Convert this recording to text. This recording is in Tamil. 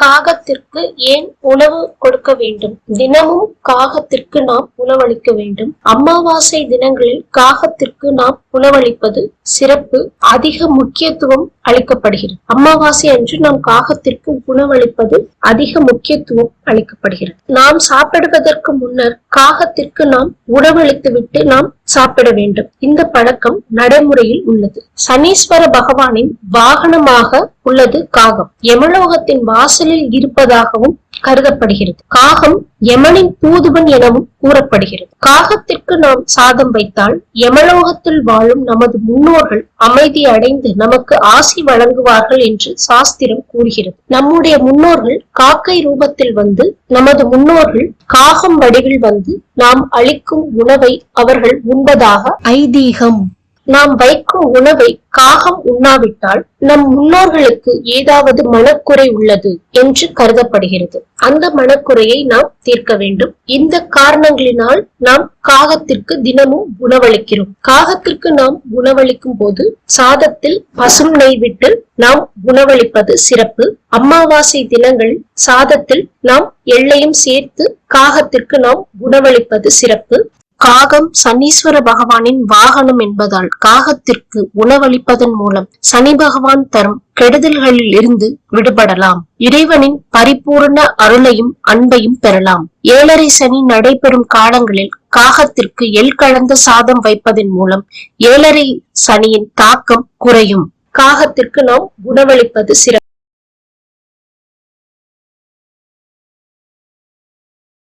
காகத்திற்கு ஏன் உணவு கொடுக்க வேண்டும்? தினமும் காகத்திற்கு நாம் உணவளிக்க வேண்டும். அமாவாசை தினங்களில் காகத்திற்கு நாம் உணவளிப்பது சிறப்பு அதிக முக்கியத்துவம் அளிக்கப்படுகிறது. அமாவாசை அன்று நாம் காகத்திற்கு உணவளிப்பது அதிக முக்கியத்துவம் அளிக்கப்படுகிறது. நாம் சாப்பிடுவதற்கு முன்னர் காகத்திற்கு நாம் உணவளித்து விட்டு நாம் சாப்பிட வேண்டும். இந்த பழக்கம் நடைமுறையில் உள்ளது. சனீஸ்வர பகவானின் வாகனமாக உள்ளது காகம். யமலோகத்தின் வாசலில் இருப்பதாகவும் கருதப்படுகிறது. காகம் யமனின் தூதுவன் எனவும் கூறப்படுகிறது. காகத்திற்கு நாம் சாதம் வைத்தால் யமலோகத்தில் வாழும் நமது முன்னோர்கள் அமைதி அடைந்து நமக்கு ஆசி வழங்குவார்கள் என்று சாஸ்திரம் கூறுகிறது. நம்முடைய முன்னோர்கள் காக்கை ரூபத்தில் வந்து நமது முன்னோர்கள் காகம் வடிவில் வந்து நாம் அளிக்கும் உணவை அவர்கள் உண்பதாக ஐதீகம். நாம் வைக்கும் உணவை காகம் உண்ணாவிட்டால் நம் முன்னோர்களுக்கு ஏதாவது மனக்குறை உள்ளது என்று கருதப்படுகிறது. அந்த மனக்குறையை நாம் தீர்க்க வேண்டும். இந்த காரணங்களினால் நாம் காகத்திற்கு தினமும் உணவளிக்கிறோம். காகத்திற்கு நாம் உணவளிக்கும் போது சாதத்தில் பசும் நெய் விட்டு நாம் உணவளிப்பது சிறப்பு. அமாவாசை தினங்களில் சாதத்தில் நாம் எள்ளையும் சேர்த்து காகத்திற்கு நாம் உணவளிப்பது சிறப்பு. காகம் சனீஸ்வர பகவானின் வாகனம் என்பதால் காகத்திற்கு உணவளிப்பதன் மூலம் சனி பகவான் தரும் கெடுதல்களில் இருந்து விடுபடலாம். இறைவனின் பரிபூர்ண அருளையும் அன்பையும் பெறலாம். ஏழரை சனி நடைபெறும் காலங்களில் காகத்திற்கு எள் கலந்த சாதம் வைப்பதன் மூலம் ஏழரை சனியின் தாக்கம் குறையும். காகத்திற்கு நாம் உணவளிப்பது சிறப்பு.